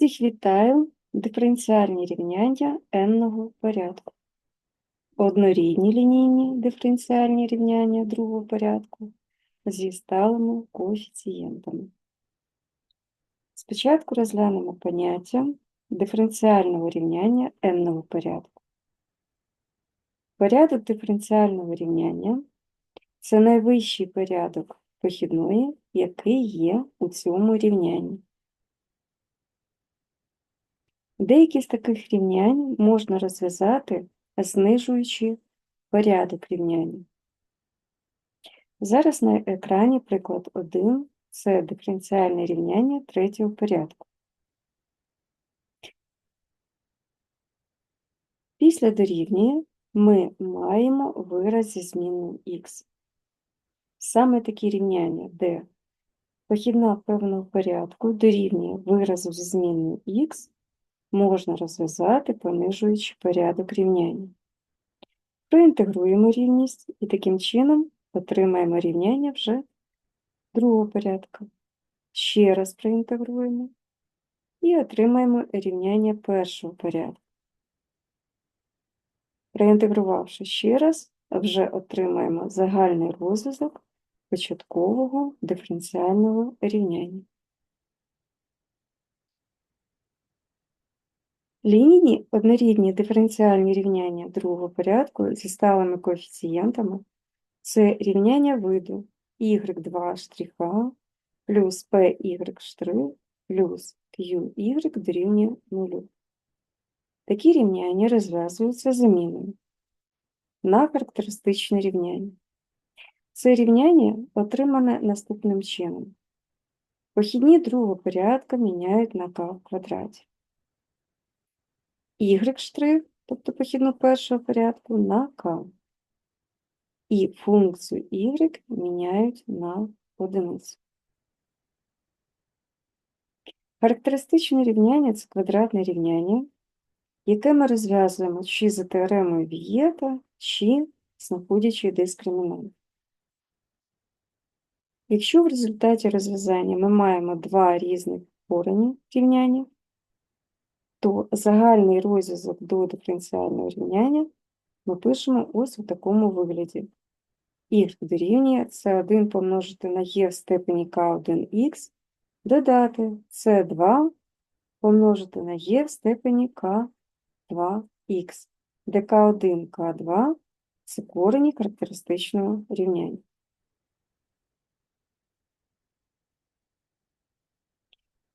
Всіх вітаю! Диференціальні рівняння n-ного порядку. Однорідні лінійні диференціальні рівняння другого порядку зі сталими коефіцієнтами. Спочатку розглянемо поняття диференціального рівняння n-ного порядку. Порядок диференціального рівняння це найвищий порядок похідної, який є у цьому рівнянні. Деякі з таких рівнянь можна розв'язати, знижуючи порядок рівняння. Зараз на екрані приклад 1 це диференціальне рівняння третього порядку. Після дорівнює ми маємо вираз зі зміною х. Саме такі рівняння, де похідна певного порядку дорівнює виразу зі зміною х, можна розв'язати, понижуючи порядок рівняння. Проінтегруємо рівність і таким чином отримаємо рівняння вже другого порядку. Ще раз проінтегруємо і отримаємо рівняння першого порядку. Проінтегрувавши ще раз, вже отримаємо загальний розв'язок початкового диференціального рівняння. Лінійні однорідні диференціальні рівняння другого порядку зі сталими коефіцієнтами це рівняння виду y2 штриха плюс py плюс qy дорівнює 0. Такі рівняння розв'язуються заміною на характеристичне рівняння. Це рівняння отримане наступним чином. Похідні другого порядку міняють на k в квадраті y', тобто похідну першого порядку, на k. І функцію y міняють на одиницю. Характеристичне рівняння це квадратне рівняння, яке ми розв'язуємо чи за теоремою Вієта, чи знаходячи дискримінант. Якщо в результаті розв'язання ми маємо два різних корені рівняння, то загальний розв'язок до диференціального рівняння ми пишемо ось у такому вигляді. y дорівнює c1 помножити на e в степені k1х, додати c2 помножити на e в степені k2х, де k1, k2 це корені характеристичного рівняння.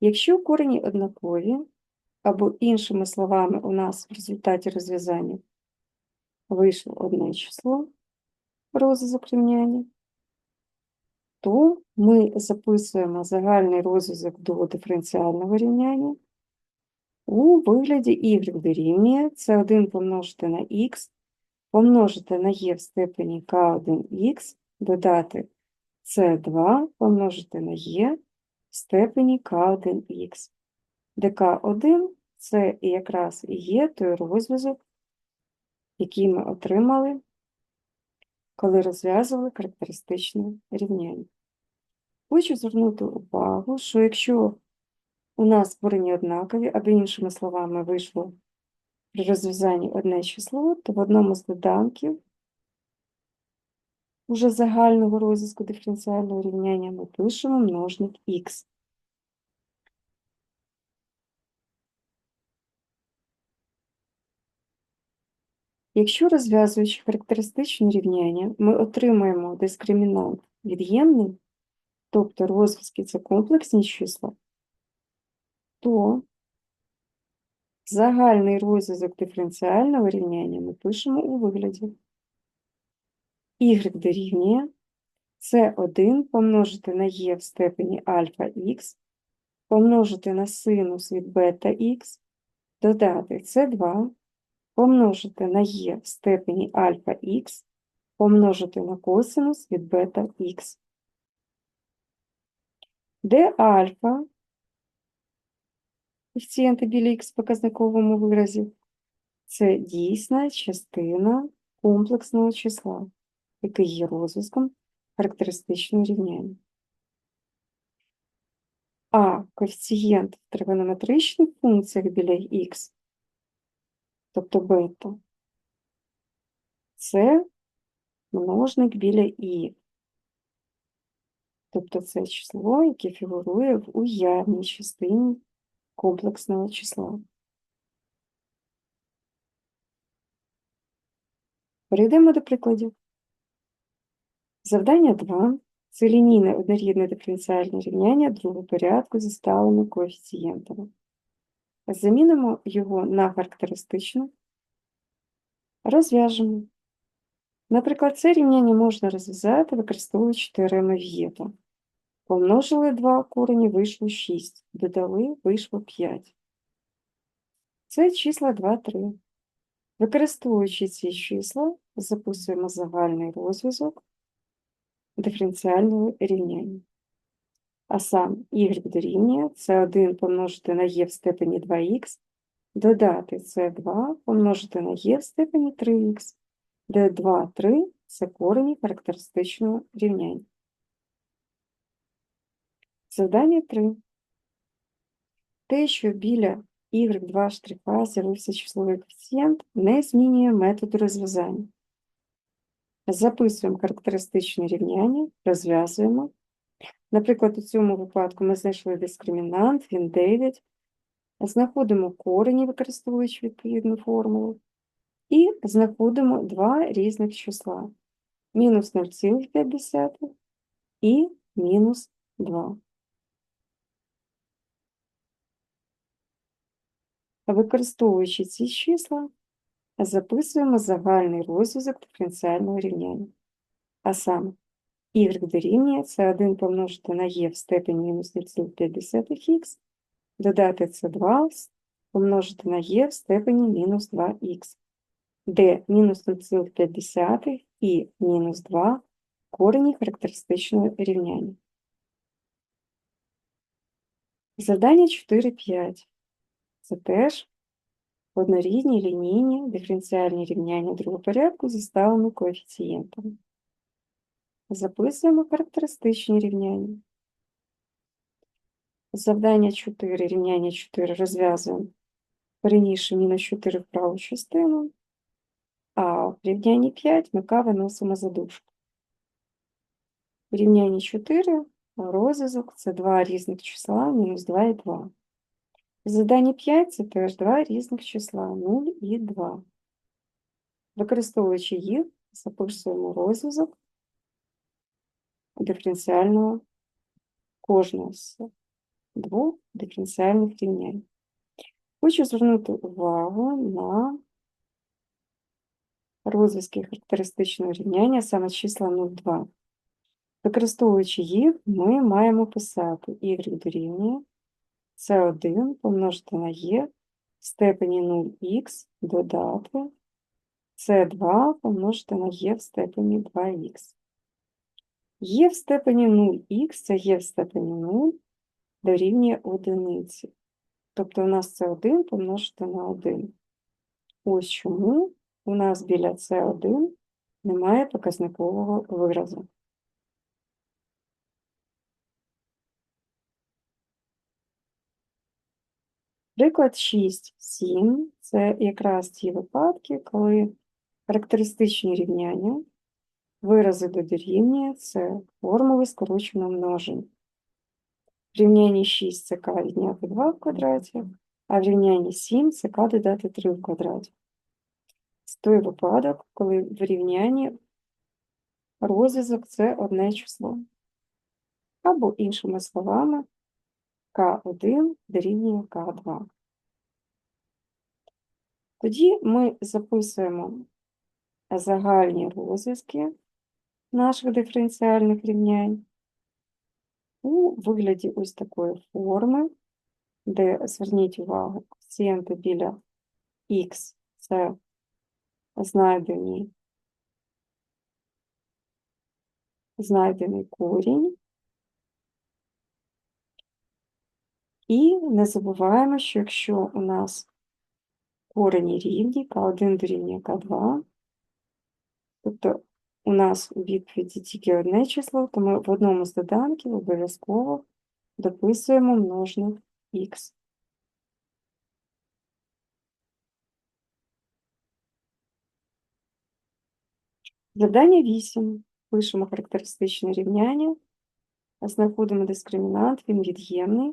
Якщо корені однакові, або іншими словами, у нас в результаті розв'язання вийшло одне число розв'язок рівняння, то ми записуємо загальний розв'язок до диференціального рівняння у вигляді y дорівнює c1 помножити на х, помножити на e в степені k1х, додати c2 помножити на e в степені k1х. ДК1 це якраз і є той розв'язок, який ми отримали, коли розв'язували характеристичне рівняння. Хочу звернути увагу, що якщо у нас корені однакові, або іншими словами вийшло при розв'язанні одне число, то в одному з доданків уже загального розв'язку диференціального рівняння ми пишемо множник х. Якщо розв'язуючи характеристичне рівняння, ми отримаємо дискримінант від'ємний, тобто розв'язки це комплексні числа, то загальний розв'язок диференціального рівняння ми пишемо у вигляді y дорівнює c1 помножити на e в степені альфа х, помножити на синус від бета х, додати c2 помножити на e в степені альфа х, помножити на косинус від бета х. Де альфа, коефіцієнти біля х в показниковому виразі, це дійсна частина комплексного числа, який є розв'язком характеристичного рівняння. А коефіцієнт в тригонометричних функціях біля х, тобто бета, це множник біля і. Тобто це число, яке фігурує в уявній частині комплексного числа. Перейдемо до прикладів. Завдання 2. Це лінійне однорідне диференціальне рівняння другого порядку зі сталими коефіцієнтами. Замінимо його на характеристичну. Розв'яжемо. Наприклад, це рівняння можна розв'язати, використовуючи теорему В'єта. Помножили 2 корені, вийшло 6. Додали, вийшло 5. Це числа 2, 3. Використовуючи ці числа, записуємо загальний розв'язок диференціального рівняння. А сам y дорівнює це 1 помножити на e в степені 2х, додати це 2 помножити на e в степені 3х, де 2, 3 це корені характеристичного рівняння. Завдання 3. Те, що біля y2 штриха з'явився числовий коефіцієнт, не змінює методу розв'язання. Записуємо характеристичне рівняння, розв'язуємо. Наприклад, у цьому випадку ми знайшли дискримінант, він 9. Знаходимо корені, використовуючи відповідну формулу, і знаходимо два різних числа: мінус 0,5 і мінус 2. Використовуючи ці числа, записуємо загальний розв'язок диференціального рівняння. А саме, y дорівнює це 1 помножити на e в степені мінус 0,5х, додати це 2 помножити на e в степені мінус 2х, де мінус 0,5 і мінус 2 корені характеристичного рівняння. Завдання 4.5. Це теж однорідні лінійні диференціальні рівняння другого порядку зі сталими коефіцієнтами. Записуємо характеристичні рівняння. Завдання 4, рівняння 4 розв'язуємо перенісши мінус 4 в праву частину, а в рівнянні 5 ми К виносимо за дужку. В рівнянні 4 розв'язок це два різних числа, мінус 2 і 2. Задання 5 це теж два різних числа 0 і 2. Використовуючи їх, записуємо розв'язок диференціального кожного з двох диференціальних рівнянь. Хочу звернути увагу на розв'язки характеристичного рівняння, саме числа 0,2. Використовуючи їх, ми маємо писати y дорівнює це 1 помножити на Е в степені 0х додати це 2 помножити на Е в степені 2х. Є в степені 0х, це є в степені 0 дорівнює одиниці. Тобто у нас це 1 помножити на 1. Ось чому у нас біля С1 немає показникового виразу. Приклад 6, 7 це якраз ті випадки, коли характеристичні рівняння, вирази до дорівнює це формули скороченого множення. В рівнянні 6 це k відняти 2 в квадраті, а в рівнянні 7 це k додати 3 в квадраті. Це той випадок, коли в рівнянні розв'язок це одне число. Або, іншими словами, К1 дорівнює К2. Тоді ми записуємо загальні розв'язки наших диференціальних рівнянь у вигляді ось такої форми, де, зверніть увагу, коефіцієнти біля х це знайдені, знайдений корінь. І не забуваємо, що якщо у нас корені рівні, К1 дорівнює К2, тобто у нас у відповіді тільки одне число, то ми в одному з доданків обов'язково дописуємо множник х. Завдання 8. Пишемо характеристичне рівняння, знаходимо дискримінант, він від'ємний.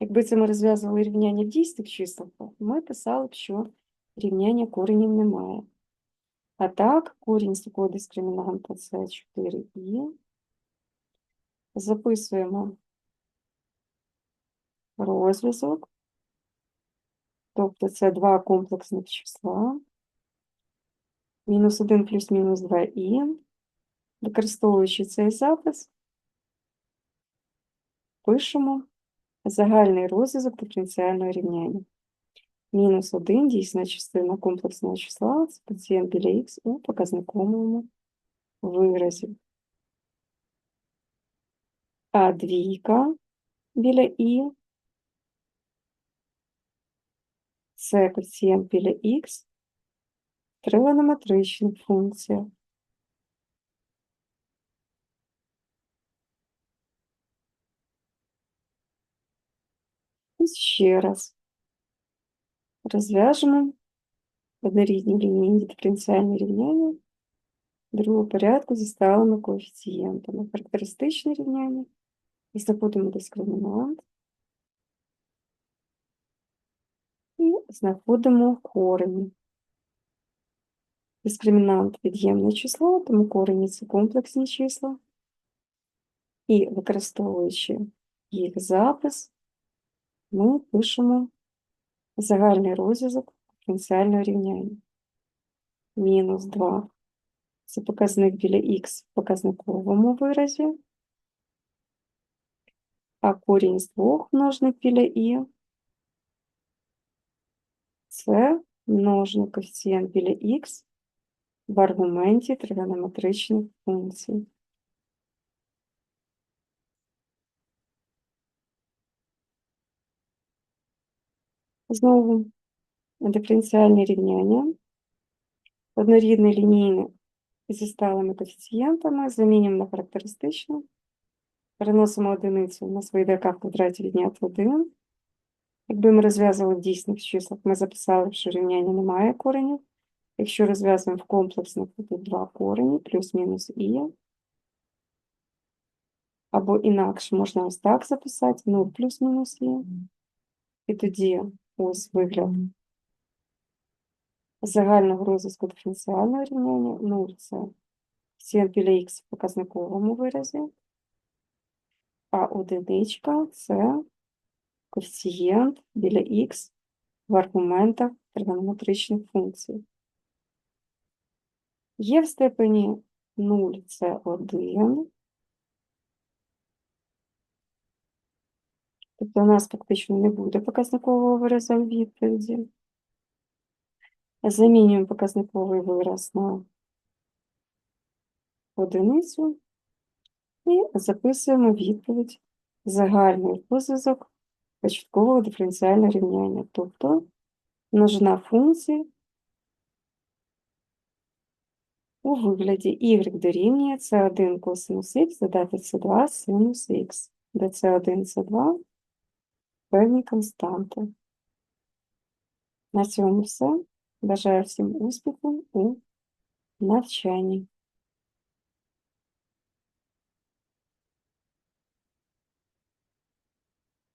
Якби це ми розв'язували рівняння в дійсних числах, ми писали б, що рівняння коренів немає. А так, корінь з такого дискримінанта це 4і. Записуємо розв'язок. Тобто це два комплексних числа. Мінус 1 плюс мінус 2і. Використовуючи цей запис, пишемо загальний розв'язок диференціального рівняння. Мінус 1 дійсна частина комплексного числа з коефіцієнт біля х у показниковому виразі. А двійка біля і це коефіцієнт біля х тригонометрична функція. І ще раз розв'яжемо однорідні лінійні диференціальні рівняння другого порядку зі сталими коефіцієнтами. Характеристичне рівняння. І знаходимо дискримінант. І знаходимо корені. Дискримінант від'ємне число, тому корені це комплексні числа. І використовуючи їх запис, ми пишемо загальний розв'язок диференціального рівняння. Мінус 2 це показник біля х в показниковому виразі, а корінь з двох множник біля і це множник коефіцієнт біля х в аргументі тригонометричних функцій. Знову диференціальне рівняння. Однорідне лінійне зі сталими коефіцієнтами, замінюємо на характеристичну, переносимо одиницю на свої ДК в квадраті відняти 1. Якби ми розв'язували в дійсних числах, ми записали, що рівняння не має коренів. Якщо розв'язуємо в комплексних, то тут два корені, плюс-мінус і. Або інакше можна ось так записати, 0 плюс-мінус і. І тоді ось вигляд загального розв'язку диференціального рівняння. 0 – це коефіцієнт біля х в показниковому виразі, а одиничка – це коефіцієнт біля х в аргументах тригонометричних функцій. Є в степені 0 – це 1. Тобто у нас фактично не буде показникового виразу в відповіді. Замінюємо показниковий вираз на одиницю і записуємо відповідь загальний розв'язок початкового диференціального рівняння, тобто множина функцій у вигляді y дорівнює c1 косинус х додати c2 синус х, де c1, c2 певні константи. На цьому все. Бажаю всім успіху у навчанні.